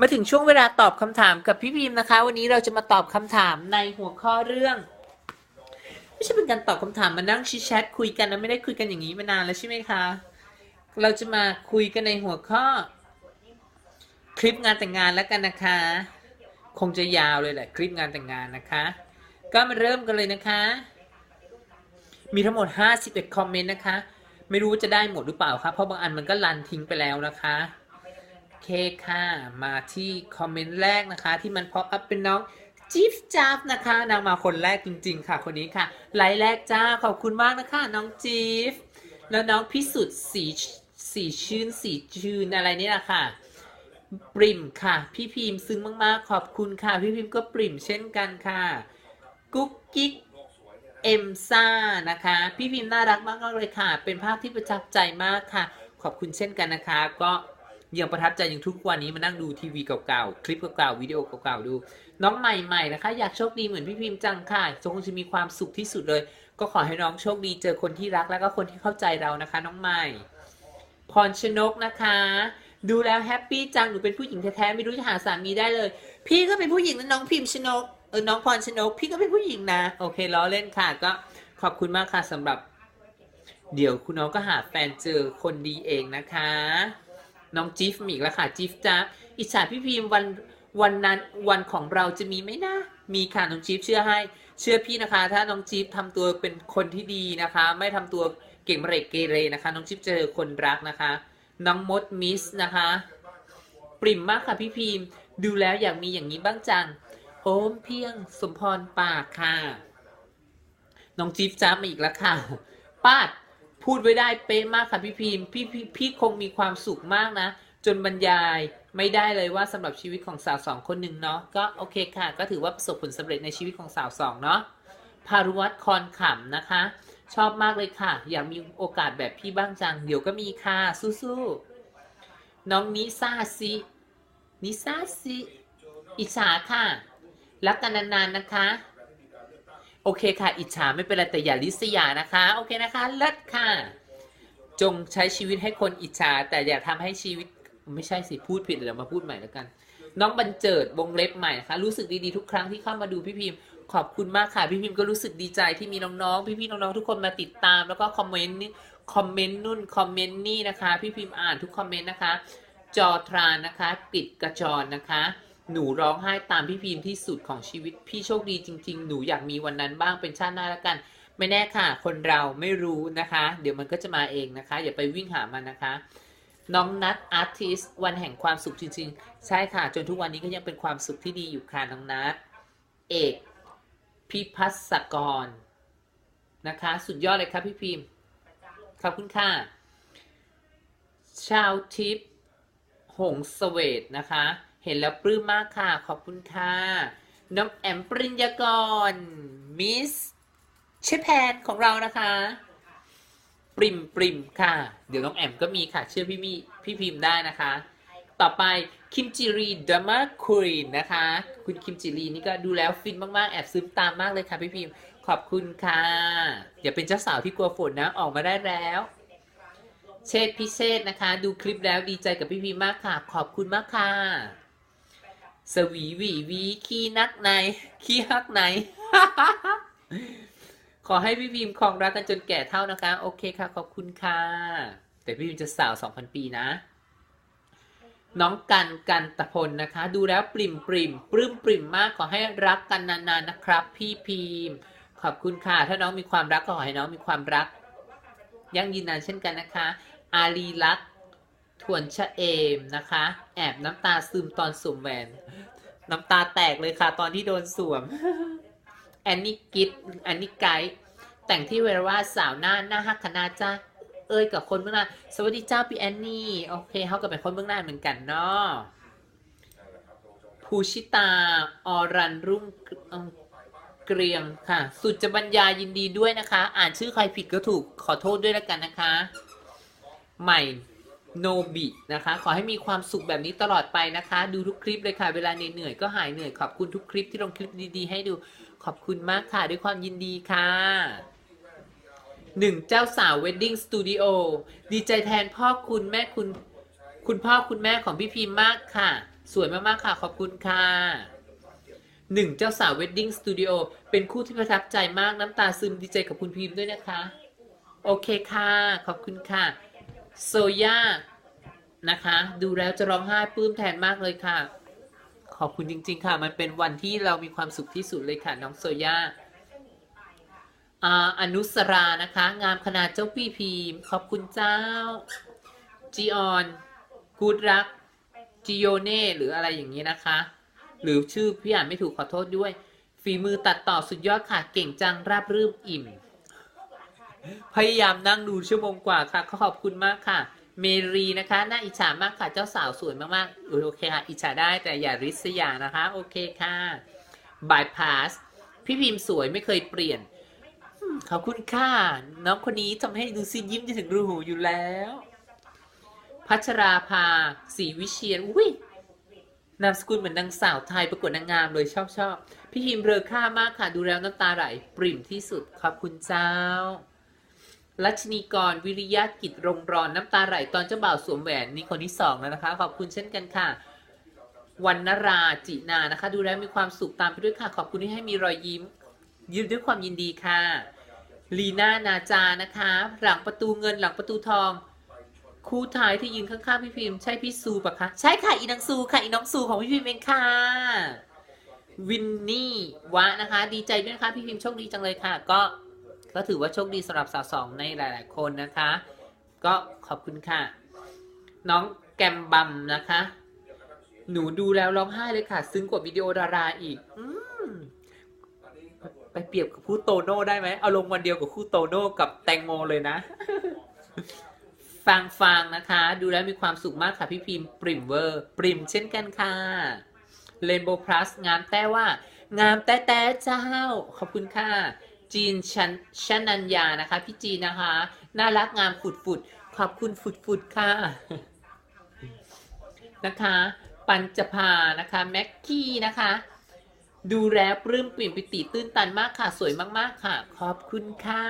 มาถึงช่วงเวลาตอบคำถามกับพี่พิมพ์นะคะ วันนี้เราจะมาตอบคำถามในหัวข้อเรื่อง ไม่ใช่เป็นการตอบคำถามมานั่งชิแชทคุยกันนะไม่ได้คุยกันอย่างนี้มานานแล้วใช่ไหมคะ เราจะมาคุยกันในหัวข้อ คลิปงานแต่งงานแล้วกันนะคะ คงจะยาวเลยแหละคลิปงานแต่งงานนะคะ ก็มาเริ่มกันเลยนะคะ มีทั้งหมด 51 คอมเมนต์นะคะ ไม่รู้ว่าจะได้หมดหรือเปล่าคะเพราะบางอันมันก็ลันทิ้งไปแล้วนะคะ เคค่ะ มาที่คอมเมนต์แรกนะคะ ที่มันพออัพเป็นน้องจิ๊บจับนะคะนางมาคนแรกจริง ๆ ค่ะ คนนี้ค่ะไลน์แรกจ้าขอบคุณมากนะคะ น้องจิ๊บแล้วน้องพิสุทธิ์สีสีชื่นสีชื่นอะไรนี่แหละค่ะปริมค่ะ พี่พิมพ์ซึ้งมากๆ ขอบคุณค่ะ พี่พิมพ์ก็ปริมเช่นกันค่ะ กุ๊กกิ๊กเอ็มซ่านะคะ พี่พิมพ์น่ารักมากเลยค่ะ เป็นภาพที่ประทับใจมากค่ะ ขอบคุณเช่นกันนะคะ ก็ ยังประทับใจอย่างทุกวันนี้มานั่งดูทีวีเก่าๆ คลิปเก่าๆ วิดีโอเก่าๆ ดู น้องใหม่ๆ นะคะ อยากโชคดีเหมือนพี่พิมพ์จังค่ะคงจะมีความสุขที่สุดเลย ก็ขอให้น้องโชคดีเจอคนที่รักแล้วก็คนที่เข้าใจเรานะคะ น้องใหม่ พรชนกนะคะ ดูแล้วแฮปปี้จัง หนูเป็นผู้หญิงแท้ๆ ไม่รู้จะหาสามีได้เลย พี่ก็เป็นผู้หญิงนะน้องพิมพ์ชนก เออ น้องพรชนก พี่ก็เป็นผู้หญิงนะ โอเคล้อเล่นค่ะ ก็ขอบคุณมากค่ะสำหรับ เดี๋ยวคุณน้องก็หาแฟนเจอคนดีเองนะคะ น้องจิฟมีอีกแล้วค่ะจิฟจ้าอิจฉาพี่พิมพ์วันวันนั้นวันของเราจะมีไหมนะ มีค่ะน้องจิฟเชื่อให้ เชื่อพี่นะคะ ถ้าน้องจิ๊บทำตัวเป็นคนที่ดีนะคะ ไม่ทำตัวเก่งเมเรกเกเรนะคะ น้องจิ๊บเจอคนรักนะคะ น้องมดมิสนะคะ ปริ่มมากค่ะพี่พิมพ์ดูแล้วอยากมีอย่างนี้บ้างจังโอมเพียงสมพรปากค่ะ น้องจิ๊บจ้ามาอีกแล้วค่ะ ปาด พูดไว้ได้เป๊ะมากค่ะพี่พิมพ์พี่พี่พี่คงมีความสุขมากนะ จนบรรยายไม่ได้เลยว่าสำหรับชีวิตของสาวสองคนหนึ่งเนาะก็โอเคค่ะ ก็ถือว่าประสบผลสำเร็จในชีวิตของสาวสองเนาะพารุวัตคอนขำนะคะ ชอบมากเลยค่ะ อยากมีโอกาสแบบพี่บ้างจัง เดี๋ยวก็มีค่ะ สู้ๆน้องนิซาซินิซาซิอิจฉาค่ะ รักกันนานๆนะคะ โอเคค่ะ อิจฉาไม่เป็นไรแต่อย่าลิษยานะคะ โอเคนะคะเลิศค่ะ จงใช้ชีวิตให้คนอิจฉาแต่อย่าทำให้ชีวิตไม่ใช่สิพูดผิดเดี๋ยวมาพูดใหม่แล้วกัน น้องบันเจิดวงเล็บใหม่นะคะรู้สึกดีๆทุกครั้งที่เข้ามาดูพี่พิมพ์ ขอบคุณมากค่ะ พี่พิมพ์ก็รู้สึกดีใจที่มีน้องๆพี่ๆน้องๆทุกคนมาติดตาม แล้วก็คอมเมนต์นี่คอมเมนต์นู่นคอมเมนต์นี่นะคะ พี่พิมพ์อ่านทุกคอมเมนต์นะคะ จอทรานนะคะ ปิดกระจรนะคะ หนูร้องไห้ตามพี่พิมพ์ที่สุดของชีวิต พี่โชคดีจริง ๆ หนูอยากมีวันนั้นบ้างเป็นชาติหน้าแล้วกัน ไม่แน่ค่ะ คนเราไม่รู้นะคะ เดี๋ยวมันก็จะมาเองนะคะ อย่าไปวิ่งหามันนะคะ น้องนัทอาร์ติสวันแห่งความสุขจริง ๆ ใช่ค่ะ จนทุกวันนี้ก็ยังเป็นความสุขที่ดีอยู่ค่ะน้องนัทเอกพิพัฒสกรนะคะ สุดยอดเลยครับพี่พิมพ์ขอบคุณค่ะ ชาวทิพย์หงสเวตนะคะ เห็นแล้วปลื้มมากค่ะ ขอบคุณค่ะ น้องแอมปริญญากร มิสเชฟแพนของเรานะคะ ปริมปริมค่ะ เดี๋ยวน้องแอมก็มีค่ะ เชื่อพี่มีพี่พิมพ์ได้นะคะ ต่อไปคิมจิรีดัมมาคุรีนนะคะ คุณคิมจิรีนี่ก็ดูแล้วฟินมาก ๆ แอบซึมตามมากเลยค่ะพี่พิมพ์ ขอบคุณค่ะ อย่าเป็นเจ้าสาวที่กลัวฝนนะ ออกมาได้แล้วเชษฐพิเชษนะคะ ดูคลิปแล้วดีใจกับพี่พิมพ์มากค่ะ ขอบคุณมากค่ะ สวีวีวีขี้นักในขี้ฮักในขอให้พี่พิมพ์ครองรักกันจนแก่เท่านะคะ โอเคค่ะ ขอบคุณค่ะ แต่พี่พิมจะสาว2,000ปีนะ น้องกันกันตะพลนะคะ ดูแล้วปริมปริมปลื้มปริมมากขอให้รักกันนานๆนะครับ พี่พิมพ์ขอบคุณค่ะ ถ้าน้องมีความรักก็ขอให้น้องมีความรัก ยั่งยืนนานเช่นกันนะคะ อารีลัก ควนชะเอมนะคะ แอบน้ำตาซึมตอนสวมแหวน น้ำตาแตกเลยค่ะ ตอนที่โดนสวมแอนนี่กิดแอนนี่ไกด์แต่งที่เวรว่าสาวหน้าหน้าฮักคณาจ้าเอ้ยกับคนเบื้องหน้าสวัสดีเจ้าพี่แอนนี่ โอเคเขาก็เป็นคนเบื้องหน้าเหมือนกันเนาะภูชิตา อรันรุ่งเกรียงค่ะ สุดจะบรรยายยินดีด้วยนะคะ อ่านชื่อใครผิดก็ถูกขอโทษด้วยแล้วกันนะคะ ใหม่ โนบินะคะ ขอให้มีความสุขแบบนี้ตลอดไปนะคะ ดูทุกคลิปเลยค่ะ เวลาเหนื่อยก็หายเหนื่อยขอบคุณทุกคลิปที่ลงคลิปดีๆ ให้ดูขอบคุณมากค่ะ ด้วยความยินดีค่ะหนึ่งเจ้าสาวเวดดิ้งสตูดิโอดีใจแทนพ่อคุณแม่คุณ คุณพ่อคุณแม่ของพี่พิมพ์มากค่ะ สวยมากๆค่ะ ขอบคุณค่ะหนึ่งเจ้าสาวเวดดิ้งสตูดิโอเป็นคู่ที่ประทับใจมากน้ำตาซึมดีใจกับคุณพิมพ์ด้วยนะคะ โอเคค่ะ ขอบคุณค่ะ โซย่านะคะ ดูแล้วจะร้องไห้ปลื้มแทนมากเลยค่ะ ขอบคุณจริง ๆ ค่ะ มันเป็นวันที่เรามีความสุขที่สุดเลยค่ะ น้องโซย่าอนุสรานะคะ งามขนาดเจ้าพี่พีมขอบคุณเจ้าจีออนกูดรักจิโยเน่หรืออะไรอย่างนี้นะคะ หรือชื่อพี่อ่านไม่ถูกขอโทษด้วย ฝีมือตัดต่อสุดยอดค่ะ เก่งจังราบรื่นอิ่ม พยายามนั่งดูชั่วโมงกว่าค่ะขอบคุณมากค่ะ เมรีนะคะน่าอิจฉามากค่ะเจ้าสาวสวยมากๆโอเคค่ะ อิจฉาได้แต่อย่าริษยานะคะ โอเคค่ะบายพาสพี่พิมพ์สวยไม่เคยเปลี่ยนขอบคุณค่ะ น้องคนนี้ทำให้ดูซิยิ้มจะถึงรูหูอยู่แล้ว พัชราภาศรีวิเชียนอุ้ยนามสกุลเหมือนนางสาวไทยประกวดนางงามเลยชอบชอบพี่พิมพ์เรอค่ามากค่ะ ดูแล้วน้ำตาไหลปริ่มที่สุด ขอบคุณเจ้า รัชนีกรวิริยะกิจรงรอนน้ำตาไหลตอนเจ้าบ่าวสวมแหวนนี่คนที่สองแล้วนะคะ ขอบคุณเช่นกันค่ะวันนราจินานะคะ ดูแล้วมีความสุขตามไปด้วยค่ะ ขอบคุณที่ให้มีรอยยิ้ม ยิ้มด้วยความยินดีค่ะลีน่านาจานะคะ หลังประตูเงินหลังประตูทอง คู่ท้ายที่ยืนข้างๆพี่พิมพ์ใช่พี่ซูปะคะใช่ค่ะอีนังซูค่ะอีน้องซูของพี่พิมพ์เองค่ะวินนี่วะนะคะ ดีใจด้วยนะคะพี่พิมพ์โชคดีจังเลยค่ะ ก็ ก็ถือว่าโชคดีสำหรับสาวสองในหลาย ๆ คนนะคะ ก็ขอบคุณค่ะ น้องแกมบัมนะคะ หนูดูแล้วร้องไห้เลยค่ะ ซึ้งกว่าวิดีโอดาราอีกอไปเปรียบกับคู่โตโน่ได้ไหมเอาลงวันเดียวกับคู่โตโน่กับแตงโมเลยนะ ฟังฟังนะคะ ดูแล้วมีความสุขมากค่ะพี่พิมพ์ปริมเวอร์ปริมเช่นกันค่ะ Rainbow Plus งามแต่ว่างามแต่แต่เจ้า ขอบคุณค่ะ จีนชันชนัญญานะคะ พี่จีนนะคะ น่ารักงามฝุดฝุดขอบคุณฝุดฝุดค่ะ นะคะ ปัญจภานะคะ แม็กกี้นะคะ ดูแล้วปลื้มปิ่มปิติตื้นตันมากค่ะ สวยมากๆค่ะ ขอบคุณค่ะ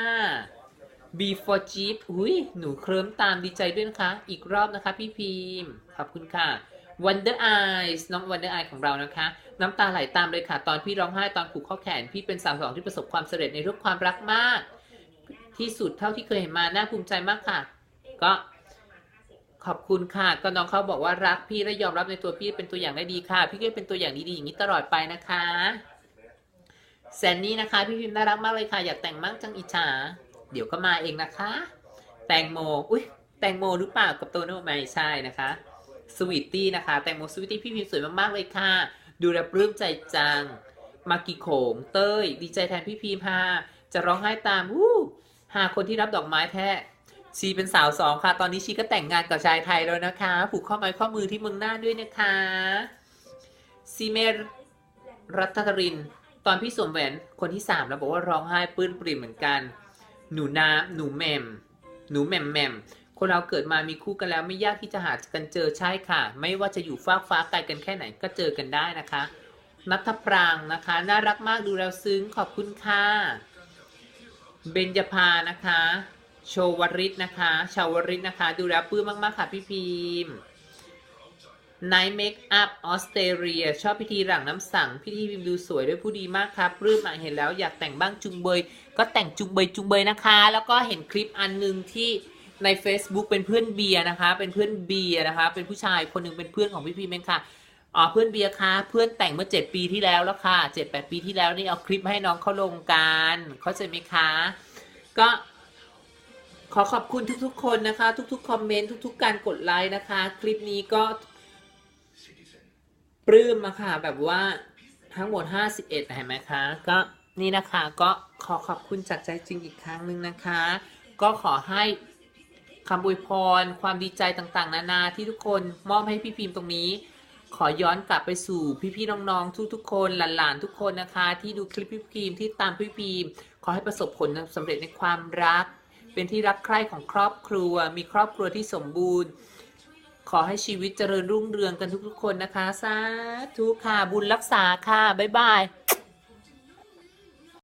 B4 Jeep หุยหนูเคลิ้มตามดีใจด้วยนะคะ อีกรอบนะคะ พี่พิมพ์ ขอบคุณค่ะ Wonder Eyes น้อง Wonder Eye ของเรานะคะ น้ำตาไหลตามเลยค่ะ ตอนพี่ร้องไห้ตอนผูกข้อแขน พี่เป็นสาวสองที่ประสบความสำเร็จในเรื่องความรักมาก ที่สุดเท่าที่เคยเห็นมาน่าภูมิใจมากค่ะ ก็ขอบคุณค่ะ ก็น้องเขาบอกว่ารักพี่และยอมรับในตัวพี่เป็นตัวอย่างได้ดีค่ะ พี่ก็เป็นตัวอย่างดีๆอย่างนี้ตลอดไปนะคะแซนนี่นะคะ พี่พิมพ์น่ารักมากเลยค่ะ อยากแต่งมั่งจังอิจฉาเดี๋ยวก็มาเองนะคะ แตงโม อุ้ยแตงโมหรือเปล่ากับโตโน่ไม่ใช่นะคะ สวีตตี้นะคะแตงโมสวีตตี้พี่พิมพ์สวยมากๆเลยค่ะ ดูแลปลื้มใจจัง มากิโขงเต้ย ดีใจแทนพี่พิมพ์ฮาจะร้องไห้ตามวู้หาคนที่รับดอกไม้แท้ชีเป็นสาวสองค่ะ ตอนนี้ชีก็แต่งงานกับชายไทยแล้วนะคะ ผูกข้อไม้ข้อมือที่เมืองน่านด้วยนะคะซีเมรรัตริน ตอนพี่สวมแหวนคนที่สามแล้วบอกว่าร้องไห้ปลื้นปริ่มเหมือนกัน หนูน้ำหนูแมม หนูแมมแมม คนเราเกิดมามีคู่กันแล้วไม่ยากที่จะหากันเจอใช่ค่ะ ไม่ว่าจะอยู่ฟากฟ้าไกลกันแค่ไหนก็เจอกันได้นะคะนัทปรางนะคะ น่ารักมากดูแล้วซึ้งขอบคุณค่ะเบญจพานะคะ โชวริตนะคะชาวริตนะคะ ดูแล้วปื้มมาก ๆ ค่ะพี่พิมพ์ Night Makeup ออสเตรเลียชอบพิธีหลังน้ำสัง พิธีพิมพ์ดูสวยด้วยผู้ดีมากครับปลื้มอะเห็นแล้วอยากแต่งบ้างจุงเบย ก็แต่งจุงเบยจุงเบยนะคะ แล้วก็เห็นคลิปอันหนึ่งที่ ใน Facebook เป็นเพื่อนเบียร์นะคะ เป็นเพื่อนเบียร์นะคะ เป็นผู้ชายคนหนึ่งเป็นเพื่อนของพี่พิมเองค่ะอ๋อเพื่อนเบียร์คะเพื่อนแต่งเมื่อ7ปีที่แล้วแล้วค่ะ7 8ปีที่แล้วนี่เอาคลิปมาให้น้องเขาลงกันเข้าใจไหมคะ ก็ขอขอบคุณทุกๆ คนนะคะ ทุกๆ คอมเมนต์ทุก ๆ การกดไลค์นะคะ คลิปนี้ก็ปลื้มมาค่ะ แบบว่าทั้งหมด 51เห็นไหมคะ ก็นี่นะคะก็ขอขอบคุณจากใจจริงอีกครั้งหนึ่งนะคะ ก็ขอให้ คำอวยพร ความดีใจต่างๆ นานาที่ทุกคนมอบให้พี่พิมพ์ตรงนี้ ขอย้อนกลับไปสู่พี่ๆน้องๆทุกๆคนหลานๆทุกคนนะคะ ที่ดูคลิปพี่พิมพ์ที่ตามพี่พิมพ์ ขอให้ประสบผลสำเร็จในความรัก เป็นที่รักใคร่ของครอบครัว มีครอบครัวที่สมบูรณ์ ขอให้ชีวิตเจริญรุ่งเรืองกันทุกๆ คนนะคะสาธุค่ะบุญรักษาค่ะบ๊ายบาย